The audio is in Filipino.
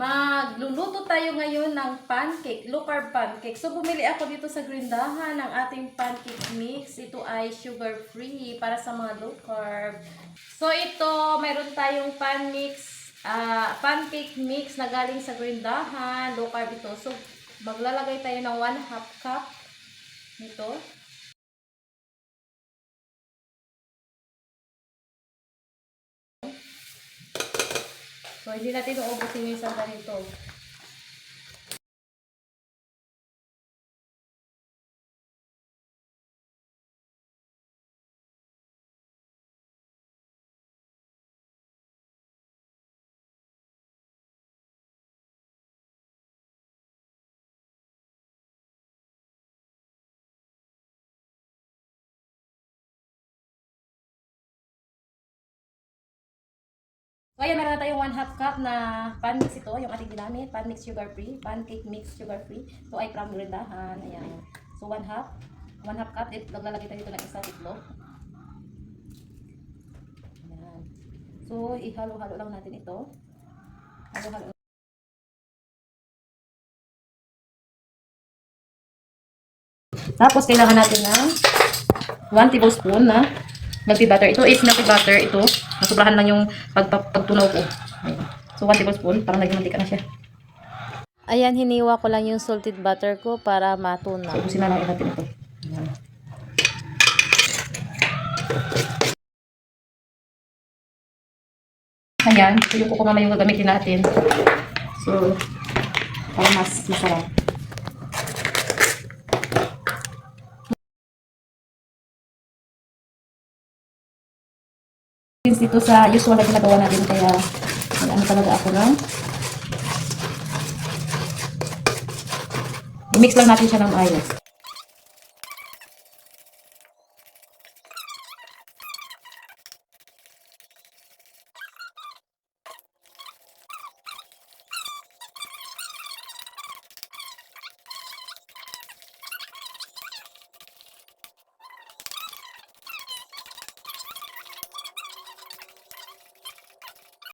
Magluluto tayo ngayon ng pancake, low carb pancake. So bumili ako dito sa Grindahan ng ating pancake mix. Ito ay sugar free para sa mga low carb. So ito, mayroon tayong pan mix, ah, pancake mix na galing sa Grindahan, low carb ito. So maglalagay tayo ng 1 half cup nito. So, hindi natin uubusin yung isang ganito. So, ayan, meron na tayong 1 half cup na pan mix ito, yung ating ginamit, pan mix sugar free, pancake mix sugar free. Ito ay from Grindahan, ayan. So, 1 half, 1 half cup, it, naglalagay tayo dito ng isang itlog. Ayan. So, ihalo-halo lang natin ito. Halo-halo. Tapos, kailangan natin ng 1 tablespoon na melty butter. Ito is melty butter. Ito, nasubrahan lang yung pag, pag, pagtunaw ko. Ayan. So, 1 tablespoon. Parang naging mantika na siya. Ayan, hiniwa ko lang yung salted butter ko para So, matunaw. ubusin na lang natin ito. Ayan. Ayan. So, yung kuko mamaya yung gagamitin natin. So, para mas masarap. Since dito sa usual na ginagawa natin, kaya ano talaga ako ng i-mix lang natin siya ng ayos.